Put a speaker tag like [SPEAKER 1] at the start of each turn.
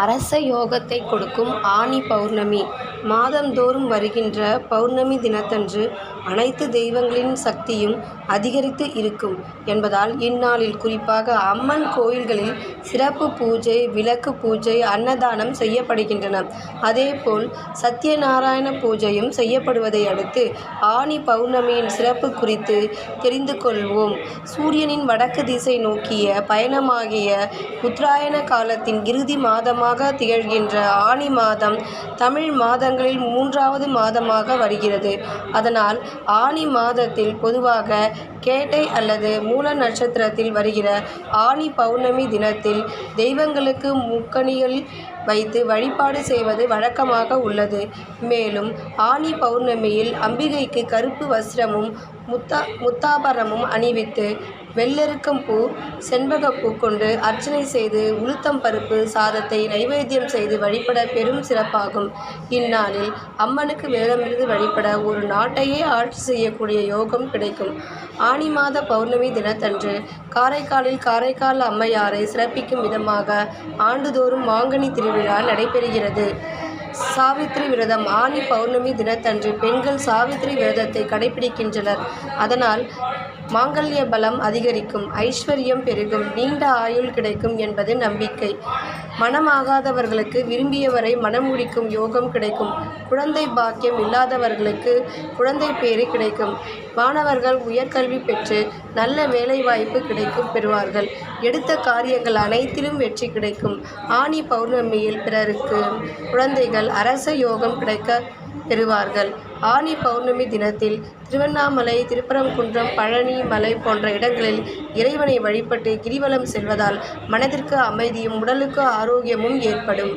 [SPEAKER 1] அரச யோகத்தை கொடுக்கும் ஆனி பௌர்ணமி. மாதந்தோறும் வருகின்ற பௌர்ணமி தினத்தன்று அனைத்து தெய்வங்களின் சக்தியும் அதிகரித்து இருக்கும் என்பதால் இந்நாளில் குறிப்பாக அம்மன் கோயில்களில் சிறப்பு பூஜை விளக்கு பூஜை அன்னதானம் செய்யப்படுகின்றன. அதேபோல் சத்யநாராயண பூஜையும் செய்யப்படுவதை அடுத்து ஆனி பௌர்ணமியின் சிறப்பு குறித்து தெரிந்து கொள்வோம். சூரியனின் வடக்கு திசை நோக்கிய பயணமாகிய உத்தராயண காலத்தின் இறுதி மாதமாக திகழ்கின்ற ஆனி மாதம் தமிழ் மாதங்களில் மூன்றாவது மாதமாக வருகிறது. அதனால் ஆனி மாதத்தில் பொதுவாக கேட்டை அல்லது மூல நட்சத்திரத்தில் வருகிற ஆனி பௌர்ணமி தினத்தில் தெய்வங்களுக்கு முக்கணிகள் வைத்து வழிபாடு செய்வது வழக்கமாக உள்ளது. மேலும் ஆனி பௌர்ணமியில் அம்பிகைக்கு கருப்பு வஸ்திரமும் முத்தா முத்தாபரமும் அணிவித்து வெள்ளெருக்கம் பூ செண்பகப்பூ கொண்டு அர்ச்சனை செய்து உளுத்தம் பருப்பு சாதத்தை நைவேத்தியம் செய்து வழிபட பெரும் சிறப்பாகும். இந்நாளில் அம்மனுக்கு வேதமிருந்து வழிபட ஒரு நாட்டையே ஆட்சி செய்யக்கூடிய யோகம் கிடைக்கும். ஆனி மாத பௌர்ணமி தினத்தன்று காரைக்காலில் காரைக்கால் அம்மையாரை சிறப்பிக்கும் விதமாக ஆண்டுதோறும் மாங்கனி திருவிழா நடைபெறுகிறது. சாவித்திரி விரதம் ஆனி பௌர்ணமி தினத்தன்று பெண்கள் சாவித்திரி விரதத்தை கடைபிடிக்கின்றனர். அதனால் மாங்கல்ய பலம் அதிகரிக்கும் ஐஸ்வர்யம் பெருகும் நீண்ட ஆயுள் கிடைக்கும் என்பது நம்பிக்கை. மனமாகாதவர்களுக்கு விரும்பியவரை மனம் முடிக்கும் யோகம் கிடைக்கும். குழந்தை பாக்கியம் இல்லாதவர்களுக்கு குழந்தை பேறு கிடைக்கும். மாணவர்கள் உயர்கல்வி பெற்று நல்ல வேலைவாய்ப்பு கிடைக்கும் பெறுவார்கள். எடுத்த காரியங்கள் அனைத்திலும் வெற்றி கிடைக்கும். ஆனி பௌர்ணமியில் பிறருக்கு குழந்தைகள் இவர்கள் அரச யோகம் கிடைக்க பெறுவார்கள். ஆனி பௌர்ணமி தினத்தில் திருவண்ணாமலை திருப்பரங்குன்றம் பழனி மலை போன்ற இடங்களில் இறைவனை வழிபட்டு கிரிவலம் செல்வதால் மனதிற்கு அமைதியும் உடலுக்கு ஆரோக்கியமும் ஏற்படும்.